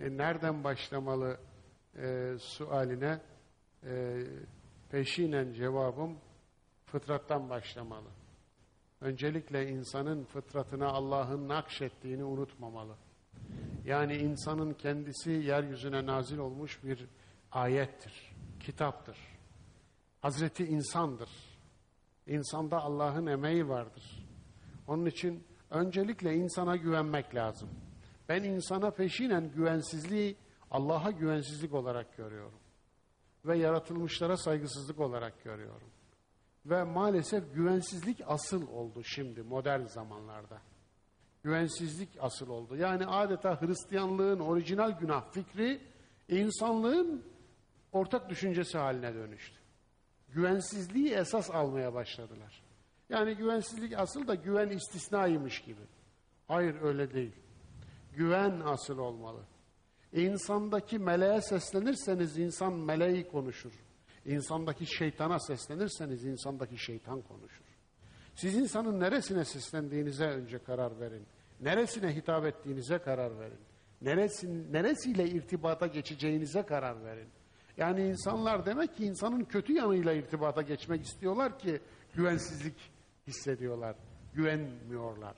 e, nereden başlamalı e, sualine e, peşinen cevabım fıtrattan başlamalı. Öncelikle insanın fıtratına Allah'ın nakşettiğini unutmamalı. Yani insanın kendisi yeryüzüne nazil olmuş bir ayettir, kitaptır. Hazreti insandır. İnsanda Allah'ın emeği vardır. Onun için öncelikle insana güvenmek lazım. Ben insana peşinen güvensizliği Allah'a güvensizlik olarak görüyorum. Ve yaratılmışlara saygısızlık olarak görüyorum. Ve maalesef güvensizlik asıl oldu şimdi modern zamanlarda. Güvensizlik asıl oldu. Yani adeta Hristiyanlığın orijinal günah fikri insanlığın ortak düşüncesi haline dönüştü. Güvensizliği esas almaya başladılar. Yani güvensizlik asıl da güven istisnaymış gibi. Hayır öyle değil. Güven asıl olmalı. İnsandaki meleğe seslenirseniz insan meleği konuşur. İnsandaki şeytana seslenirseniz insandaki şeytan konuşur. Siz insanın neresine seslendiğinize önce karar verin. Neresine hitap ettiğinize karar verin. Neresin, neresiyle irtibata geçeceğinize karar verin. Yani insanlar demek ki insanın kötü yanıyla irtibata geçmek istiyorlar ki güvensizlik hissediyorlar, güvenmiyorlar.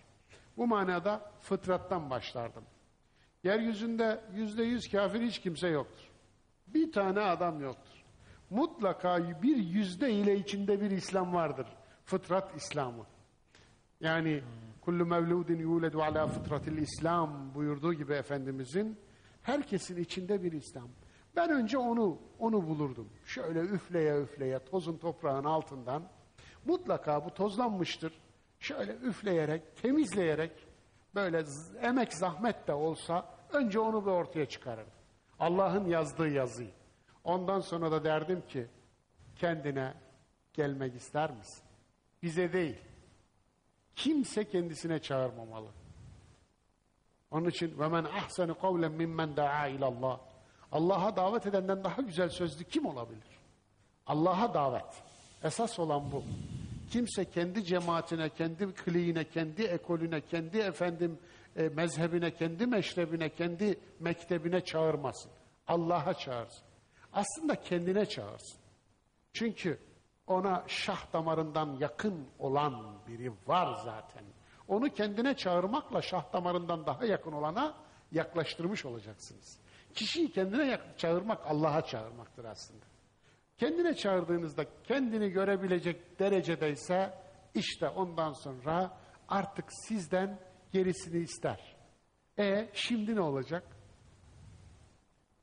Bu manada fıtrattan başlardım. Yeryüzünde yüzde yüz kafir hiç kimse yoktur. Bir tane adam yoktur. Mutlaka bir yüzde ile içinde bir İslam vardır. Fıtrat İslamı. Yani kullu mevludin yuledu ala fıtratil İslam buyurduğu gibi Efendimizin herkesin içinde bir İslam. Ben önce onu onu bulurdum. Şöyle üfleye üfleye tozun toprağın altından mutlaka bu tozlanmıştır. Şöyle üfleyerek, temizleyerek böyle emek zahmet de olsa önce onu bir ortaya çıkarırdım. Allah'ın yazdığı yazıyı. Ondan sonra da derdim ki kendine gelmek ister misin? Bize değil. Kimse kendisine çağırmamalı. Onun için ve men ahsenu kavlen mimmen daa ilallah. Allah'a davet edenden daha güzel sözlü kim olabilir? Allah'a davet. Esas olan bu. Kimse kendi cemaatine, kendi kliğine, kendi ekolüne, kendi efendim e, mezhebine, kendi meşrebine, kendi mektebine çağırmasın. Allah'a çağırsın. Aslında kendine çağırsın. Çünkü ona şah damarından yakın olan biri var zaten. Onu kendine çağırmakla şah damarından daha yakın olana yaklaştırmış olacaksınız. Kişiyi kendine çağırmak Allah'a çağırmaktır aslında. Kendine çağırdığınızda kendini görebilecek derecedeyse işte ondan sonra artık sizden gerisini ister. E şimdi ne olacak?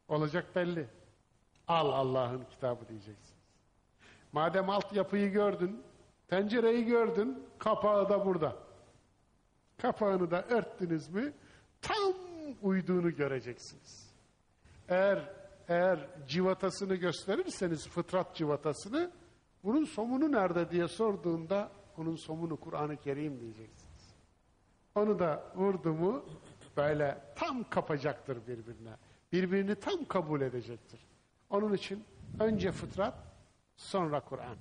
Olacak belli. Al Allah'ın kitabı diyeceksiniz. Madem altyapıyı gördün, tencereyi gördün, kapağı da burada. Kapağını da örttünüz mü tam uyduğunu göreceksiniz. Eğer eğer civatasını gösterirseniz fıtrat civatasını bunun somunu nerede diye sorduğunda onun somunu Kur'an-ı Kerim diyeceksiniz. Onu da vurdu mu böyle tam kapacaktır birbirine. Birbirini tam kabul edecektir. Onun için önce fıtrat sonra Kur'an.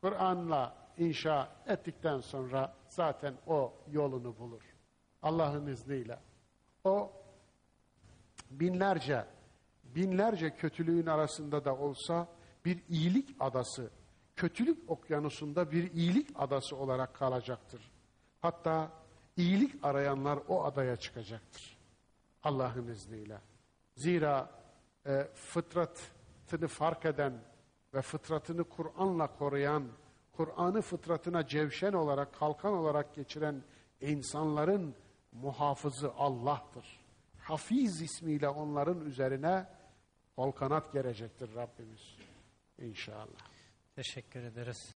Kur'an'la inşa ettikten sonra zaten o yolunu bulur. Allah'ın izniyle. O binlerce binlerce kötülüğün arasında da olsa bir iyilik adası, kötülük okyanusunda bir iyilik adası olarak kalacaktır. Hatta iyilik arayanlar o adaya çıkacaktır. Allah'ın izniyle. Zira e, fıtratını fark eden ve fıtratını Kur'an'la koruyan, Kur'an'ı fıtratına cevşen olarak, kalkan olarak geçiren insanların muhafızı Allah'tır. Hafiz ismiyle onların üzerine kol kanat gerecektir Rabbimiz. İnşallah. Teşekkür ederiz.